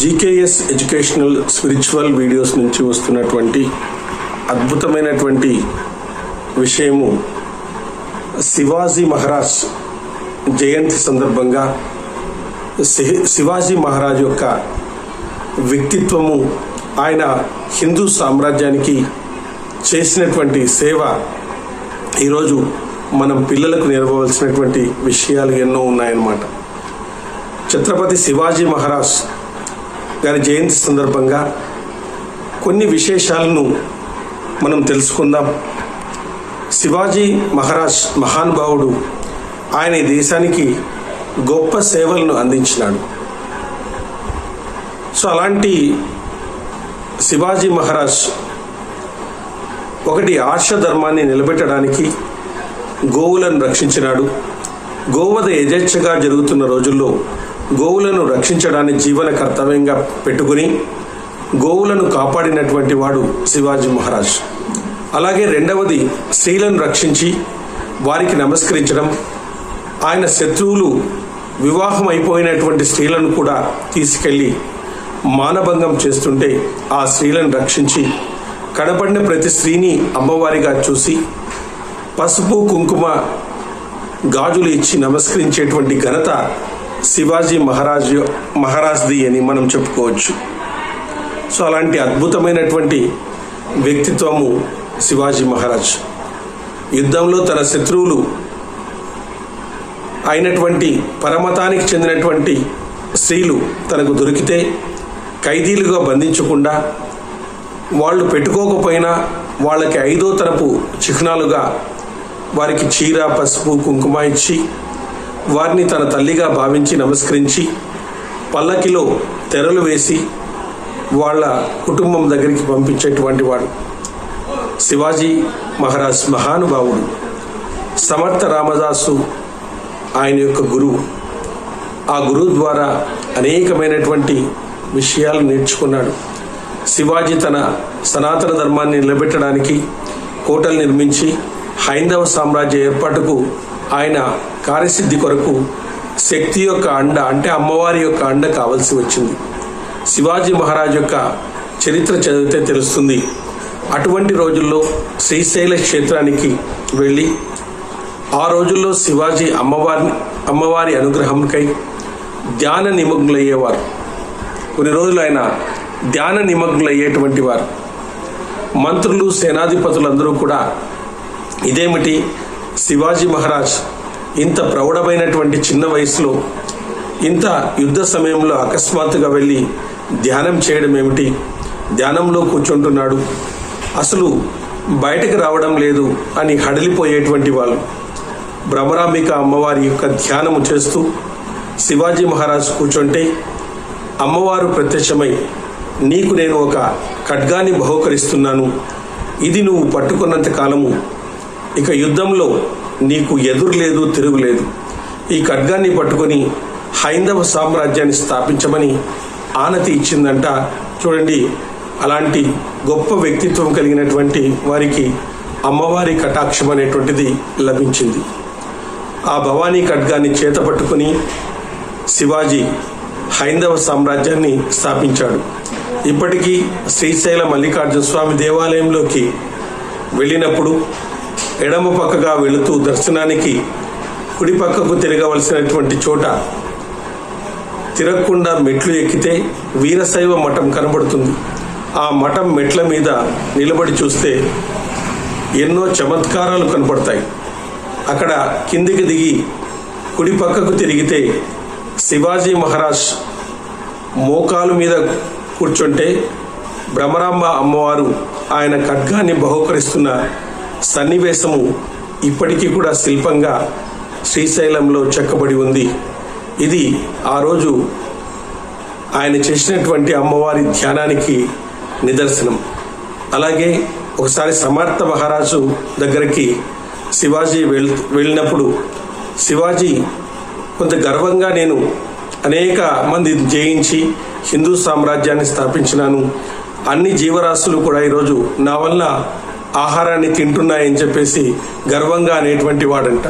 GKS educational spiritual videos నుంచి వస్తున్నటువంటి అద్భుతమైనటువంటి విషయము శివాజీ మహారాజ్ జయంతి సందర్భంగా శివాజీ మహారాజ్ యొక్క వ్యక్తిత్వము ఆయన హిందూ సామ్రాజ్యానికి చేసినటువంటి సేవ ఈరోజు మనం పిల్లలకు నేర్పవలసినటువంటి విషయాలు ఎన్నో ఉన్నాయన్నమాట. ఛత్రపతి శివాజీ మహారాజ్ గారి జయంతి సందర్భంగా కొన్ని విశేషాలను మనం తెలుసుకుందాం. శివాజీ మహారాజ్ మహానుభావుడు ఆయన ఈ దేశానికి గొప్ప సేవలను అందించినాడు. సో అలాంటి శివాజీ మహారాజ్ ఒకటి ఆర్ష ధర్మాన్ని నిలబెట్టడానికి గోవులను రక్షించినాడు. గోవధ యజేచ్ఛగా జరుగుతున్న రోజుల్లో గోవులను రక్షించడాన్ని జీవన కర్తవ్యంగా పెట్టుకుని గోవులను కాపాడినటువంటి వాడు శివాజీ మహారాజ్. అలాగే రెండవది స్త్రీలను రక్షించి వారికి నమస్కరించడం. ఆయన శత్రువులు వివాహం అయిపోయినటువంటి స్త్రీలను కూడా తీసుకెళ్ళి మానభంగం చేస్తుంటే ఆ స్త్రీలను రక్షించి కనపడిన ప్రతి స్త్రీని అమ్మవారిగా చూసి పసుపు కుంకుమ గాజులు ఇచ్చి నమస్కరించేటువంటి ఘనత శివాజీ మహారాజ్ మహారాజ్ది అని మనం చెప్పుకోవచ్చు. సో అలాంటి అద్భుతమైనటువంటి వ్యక్తిత్వము శివాజీ మహారాజ్. యుద్ధంలో తన శత్రువులు అయినటువంటి పరమతానికి చెందినటువంటి స్త్రీలు తనకు దొరికితే ఖైదీలుగా బంధించకుండా వాళ్ళు పెట్టుకోకపోయినా వాళ్ళకి ఐదో తరపు చిహ్నాలుగా వారికి చీర పసుపు కుంకుమ ఇచ్చి వారిని తన తల్లిగా భావించి నమస్కరించి పల్లకిలో తెరలు వేసి వాళ్ళ కుటుంబం దగ్గరికి పంపించేటువంటి వాడు. శివాజీ మహారాజ్ మహానుభావుడు. సమర్థ రామదాసు ఆయన యొక్క గురువు. ఆ గురువు ద్వారా అనేకమైనటువంటి విషయాలు నేర్చుకున్నాడు. శివాజీ తన సనాతన ధర్మాన్ని నిలబెట్టడానికి కోటలు నిర్మించి హైందవ సామ్రాజ్య ఏర్పాటుకు ఆయన కార్యసిద్ధి కొరకు శక్తి యొక్క అండ అంటే అమ్మవారి యొక్క అండ కావలసి వచ్చింది. శివాజీ మహారాజ్ యొక్క చరిత్ర చదివితే తెలుస్తుంది. అటువంటి రోజుల్లో శ్రీశైల క్షేత్రానికి వెళ్ళి ఆ రోజుల్లో శివాజీ అమ్మవారిని అమ్మవారి అనుగ్రహంకై ధ్యాన నిమగ్నులయ్యేవారు. కొన్ని రోజులు ఆయన ధ్యాన నిమగ్నులయ్యేటువంటి వారు. మంత్రులు సేనాధిపతులందరూ కూడా ఇదేమిటి? శివాజీ మహారాజ్ ఇంత ప్రౌఢమైనటువంటి చిన్న వయసులో ఇంత యుద్ధ సమయంలో అకస్మాత్తుగా వెళ్ళి ధ్యానం చేయడం ఏమిటి? ధ్యానంలో కూర్చుంటున్నాడు. అసలు బయటకు రావడం లేదు అని హడలిపోయేటువంటి వాళ్ళు. భ్రమరాంబిక అమ్మవారి యొక్క ధ్యానము చేస్తూ శివాజీ మహారాజ్ కూర్చుంటే అమ్మవారు ప్రత్యక్షమై నీకు నేను ఒక ఖడ్గాన్ని బహుకరిస్తున్నాను. ఇది నువ్వు పట్టుకున్నంత కాలము ఇక యుద్ధంలో నీకు ఎదురు లేదు తిరుగులేదు. ఈ ఖడ్గాన్ని పట్టుకొని హైందవ సామ్రాజ్యాన్ని స్థాపించమని ఆనతి ఇచ్చిందంట. చూడండి అలాంటి గొప్ప వ్యక్తిత్వం కలిగినటువంటి వారికి అమ్మవారి కటాక్షం అనేటువంటిది లభించింది. ఆ భవానీ ఖడ్గాన్ని చేత పట్టుకుని శివాజీ హైందవ సామ్రాజ్యాన్ని స్థాపించాడు. ఇప్పటికీ శ్రీశైల మల్లికార్జున స్వామి దేవాలయంలోకి వెళ్ళినప్పుడు ఎడమ పక్కగా వెళుతూ దర్శనానికి కుడి పక్కకు తిరగవలసినటువంటి చోట తిరగకుండా మెట్లు ఎక్కితే వీరశైవ మఠం కనబడుతుంది. ఆ మఠం మెట్ల మీద నిలబడి చూస్తే ఎన్నో చమత్కారాలు కనపడతాయి. అక్కడ కిందికి దిగి కుడి పక్కకు తిరిగితే శివాజీ మహారాజ్ మోకాలు మీద కూర్చుంటే భ్రమరాంబ అమ్మవారు ఆయన ఖడ్గాన్ని బహుకరిస్తున్న సన్నివేశము ఇప్పటికీ కూడా శిల్పంగా శ్రీశైలంలో చెక్కబడి ఉంది. ఇది ఆ రోజు ఆయన చేసినటువంటి అమ్మవారి ధ్యానానికి నిదర్శనం. అలాగే ఒకసారి సమర్థ మహారాజు దగ్గరికి శివాజీ వెళ్ వెళ్ళినప్పుడు శివాజీ కొంత గర్వంగా నేను అనేక మంది జయించి హిందూ సామ్రాజ్యాన్ని స్థాపించినాను. అన్ని జీవరాశులు కూడా ఈరోజు నా వల్ల ఆహారాన్ని తింటున్నాయని చెప్పేసి గర్వంగా అనేటువంటి వాడంట.